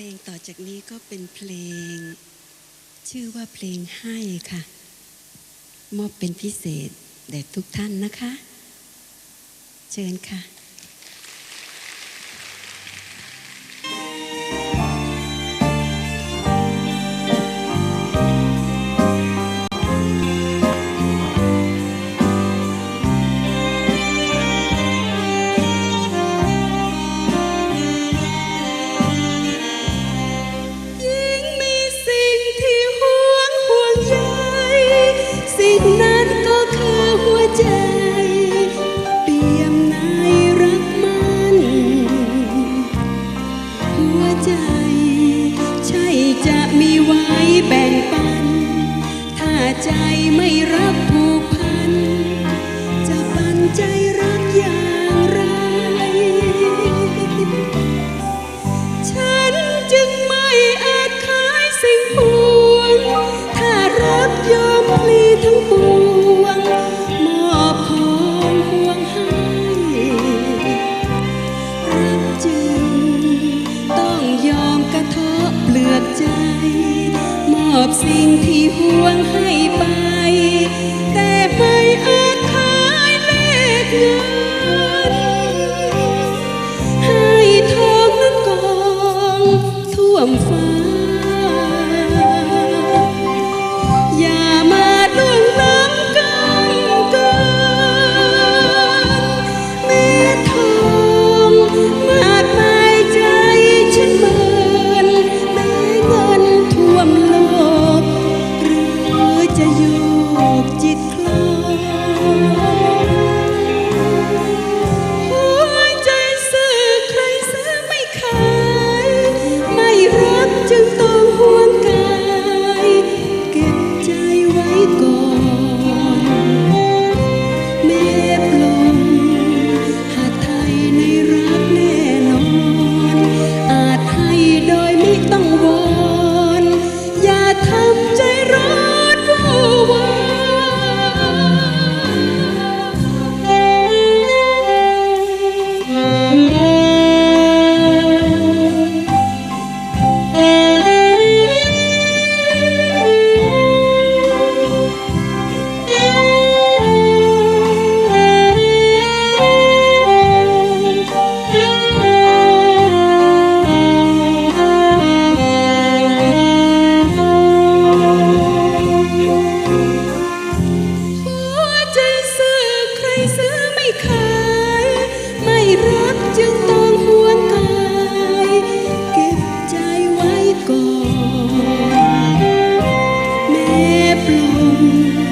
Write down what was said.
ลงต่อจากนี้ก็เป็นเพลง ชื่อว่าเพลงให้ค่ะ มอบเป็นพิเศษแด่ทุกท่านนะคะ เชิญค่ะ ใจไม่รักผูกพัน จะปันใจรักอย่างไร ฉันจึงไม่อาจขายสิ่งปวง ถ้ารักยอมพลีทั้งปวง มอบของห่วงให้รักจึงต้องยอมกระเทาะเปลือกใจ อบสิ่งที่ห่วงให้ไป ไ